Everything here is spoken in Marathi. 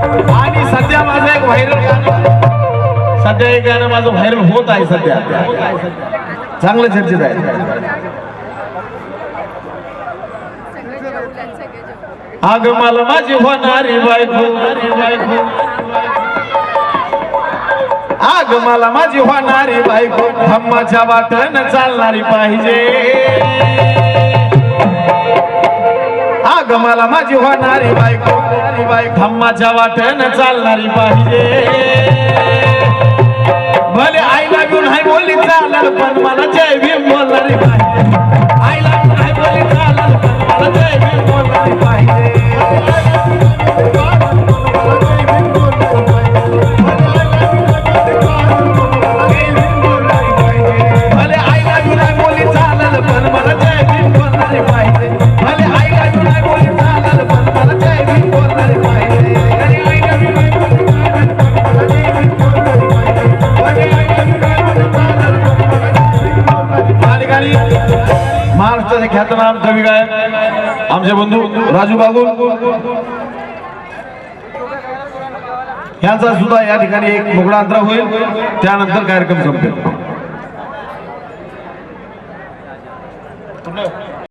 आणि सध्या माझं एक व्हायरल गाणं सध्या एक गाणं माझं व्हायरल होत आहे सध्या. चांगलं चर्चेत आहे. आग मला माझी होणारी बायको. बायको आग मला माझी होणारी बायको. धम्माच्या वाटण चालणारी पाहिजे. आग मला माझी होणारी बायको. बायको धम्माच्या वाटण चालणारी पाहिजे. भले आईला घेऊन हाय बोलली चालणार पण मला जय भीम बोलणारी पाहिजे. आईला महाराष्ट्राचे ख्यातनाम कवी गायक आमचे बंधू राजू बागू यांचा सुद्धा या ठिकाणी एक मोकळा अंतर होईल. त्यानंतर कार्यक्रम संपेल.